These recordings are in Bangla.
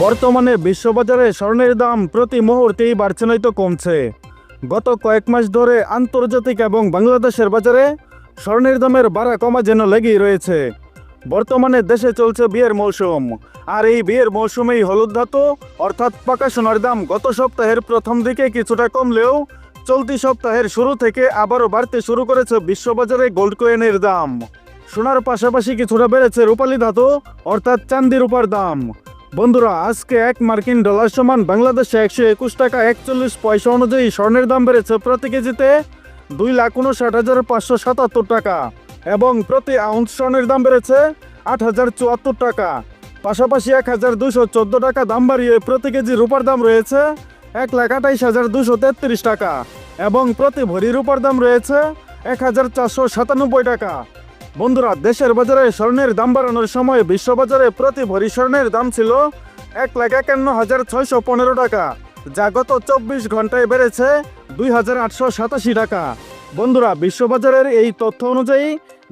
বর্তমানে বিশ্ববাজারে স্বর্ণের দাম প্রতি মুহূর্তেই বাড়ছে নয়তো কমছে। গত কয়েক মাস ধরে আন্তর্জাতিক এবং বাংলাদেশের বাজারে স্বর্ণের দামের বাড়া কমা যেন লেগেই রয়েছে। বর্তমানে দেশে চলছে বিয়ের মৌসুম। আর এই বিয়ের মৌসুমেই হলুদ ধাতু, অর্থাৎ পাকা সোনার দাম গত সপ্তাহের প্রথম দিকে কিছুটা কমলেও চলতি সপ্তাহের শুরু থেকে আবারও বাড়তে শুরু করেছে বিশ্ববাজারে গোল্ড কয়েনের দাম। সোনার পাশাপাশি কিছুটা বেড়েছে রূপালী ধাতু, অর্থাৎ চান্দি রূপার দাম। বন্ধুরা, আজকে এক মার্কিন ডলার সমান বাংলাদেশে একশো একুশ টাকা একচল্লিশ পয়সা অনুযায়ী স্বর্ণের দাম বেড়েছে প্রতি কেজিতে দুই লাখ উনষাট হাজার পাঁচশো সাতাত্তর টাকা এবং প্রতি আউন্স স্বর্ণের দাম বেড়েছে আট হাজার চুয়াত্তর টাকা। পাশাপাশি এক হাজার দুশো চোদ্দ টাকা দাম বাড়িয়ে প্রতি কেজি রূপার দাম রয়েছে এক লাখ আঠাইশ হাজার দুশো তেত্রিশ টাকা এবং প্রতি ভরি রূপার দাম রয়েছে এক হাজার চারশো সাতানব্বই টাকা। বন্ধুরা, দেশের বাজারে স্বর্ণের দাম বাড়ানোর সময় বিশ্ববাজারে প্রতি ভরি স্বর্ণের দাম ছিল এক লাখ একান্ন হাজার ছয়শো পনেরো টাকা, যা গত চব্বিশ ঘন্টায় বেড়েছে দুই হাজার আটশো সাতাশি টাকা। বন্ধুরা, বিশ্ববাজারের এই তথ্য অনুযায়ী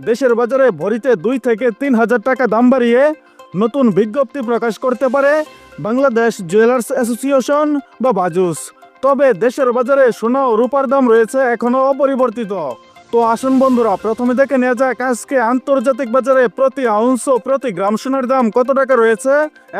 দেশের বাজারে ভরিতে দুই থেকে তিন হাজার টাকা দাম বাড়িয়ে নতুন বিজ্ঞপ্তি প্রকাশ করতে পারে বাংলাদেশ জুয়েলার্স অ্যাসোসিয়েশন বা বাজুস। তবে দেশের বাজারে সোনা ও রূপার দাম রয়েছে এখনও অপরিবর্তিত। তো আসুন বন্ধুরা, প্রথমে দেখে নেওয়া যাক আজকে আন্তর্জাতিক বাজারে প্রতি আউন্স প্রতি গ্রাম সোনার দাম কত টাকা রয়েছে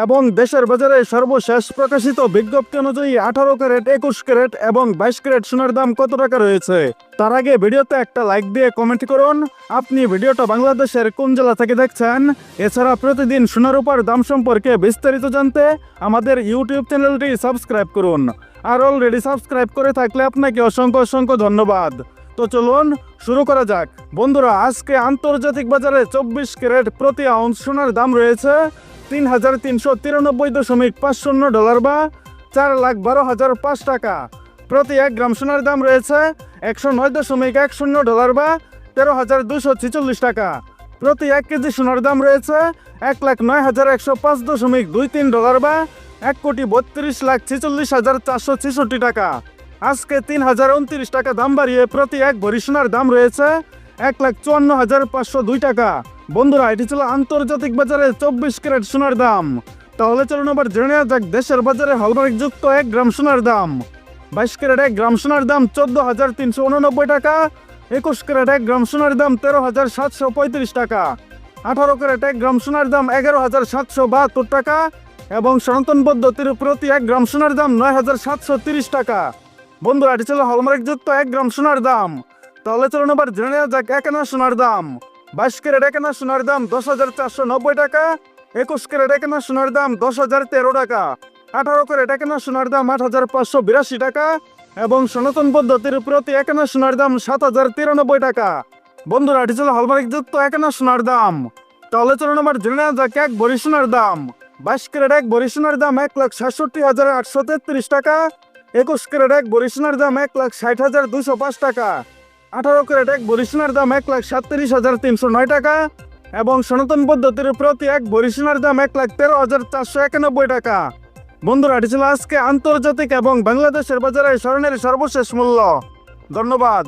এবং দেশের বাজারে সর্বশেষ প্রকাশিত বিজ্ঞপ্তি অনুযায়ী আঠারো ক্যারেট, একুশ ক্যারেট এবং বাইশ ক্যারেট সোনার দাম কত টাকা রয়েছে? তার আগে ভিডিওতে একটা লাইক দিয়ে কমেন্ট করুন। আপনি ভিডিওটা বাংলাদেশের কোন জেলা থেকে দেখছেন? এছাড়া প্রতিদিন সোনার উপর দাম সম্পর্কে বিস্তারিত জানতে আমাদের ইউটিউব চ্যানেলটি সাবস্ক্রাইব করুন। আর অলরেডি সাবস্ক্রাইব করে থাকলে আপনাকে অসংখ্য অসংখ্য ধন্যবাদ। তো চলুন শুরু করা যাক। বন্ধুরা, আজকে আন্তর্জাতিক বাজারে চব্বিশ ক্যারেট প্রতি আউন্স সোনার দাম রয়েছে তিন হাজার তিনশো তিরানব্বই দশমিক পাঁচ শূন্য ডলার বা চার লাখ বারো হাজার পাঁচ টাকা। প্রতি এক গ্রাম সোনার দাম রয়েছে একশো নয় দশমিক এক শূন্য ডলার বা তেরো হাজার দুশো ছেচল্লিশ টাকা। প্রতি এক কেজি সোনার দাম রয়েছে এক লাখ নয় হাজার একশো পাঁচ দশমিক দুই তিন ডলার বা এক কোটি বত্রিশ লাখ ছেচল্লিশ হাজার চারশো ছেষট্টি টাকা। আজকে তিন হাজার উনত্রিশ টাকা দাম বাড়িয়ে প্রতি এক ভরি সোনার দাম রয়েছে এক লাখ চুয়ান্ন হাজার পাঁচশো দুই টাকা। বন্ধুরা, এটি ছিল আন্তর্জাতিক বাজারে চব্বিশ ক্যারেট সোনার দাম। তাহলে চলুন আবার জেনে নেওয়া যাক দেশের বাজারে হলমার্ক যুক্ত এক গ্রাম সোনার দাম। বাইশ ক্যারেট এক গ্রাম সোনার দাম চোদ্দ হাজার তিনশো উননব্বই টাকা। একুশ ক্যারেট এক গ্রাম সোনার দাম তেরো হাজার সাতশো পঁয়ত্রিশ টাকা। আঠারো ক্যারেট এক গ্রাম সোনার দাম এগারো হাজার সাতশো বাহাত্তর টাকা। এবং সনাতন পদ্ধতির প্রতি এক গ্রাম সোনার দাম নয় হাজার সাতশো তিরিশ টাকা। বন্ধুরা এটি ছিল হলমার্ক যুক্ত এক গ্রাম সোনার দাম। তাহলে চলুন আবার জেনে নেওয়া যাক এক আনা সোনার দাম। বাইশ ক্যারেট এক আনা সোনার দাম দশ হাজার চারশো নব্বই টাকা, একুশ ক্যারেট এক আনা সোনার দাম দশ হাজার তেরো টাকা, আঠারো ক্যারেট এক আনা সোনার দাম আট হাজার পাঁচশো বিরাশি টাকা এবং সনাতন পদ্ধতির প্রতি এক আনা সোনার দাম সাত হাজার তিরানব্বই টাকা। বন্ধুরা এটি ছিল হলমার্ক যুক্ত এক আনা সোনার দাম। তাহলে চলুন আবার জেনে নেওয়া যাক এক ভরি সোনার দাম। বাইশ ক্যারেট এক ভরি সোনার দাম এক লাখ সাতষট্টি হাজার আটশো তেত্রিশ টাকা একুশ ক্যারেট এক বরিশনার দাম এক লাখ ষাট হাজার দুশো পাঁচ টাকা। আঠারো ক্যারেট এক বরিশনার দাম এক লাখ সাতত্রিশ হাজার তিনশো নয় টাকা এবং সনাতন পদ্ধতির প্রতি এক বরিশনার দাম এক লাখ তেরো হাজার চারশো একানব্বই টাকা। বন্ধুরা, এটি ছিল আজকে আন্তর্জাতিক এবং বাংলাদেশের বাজারে স্বর্ণের সর্বশেষ মূল্য। ধন্যবাদ।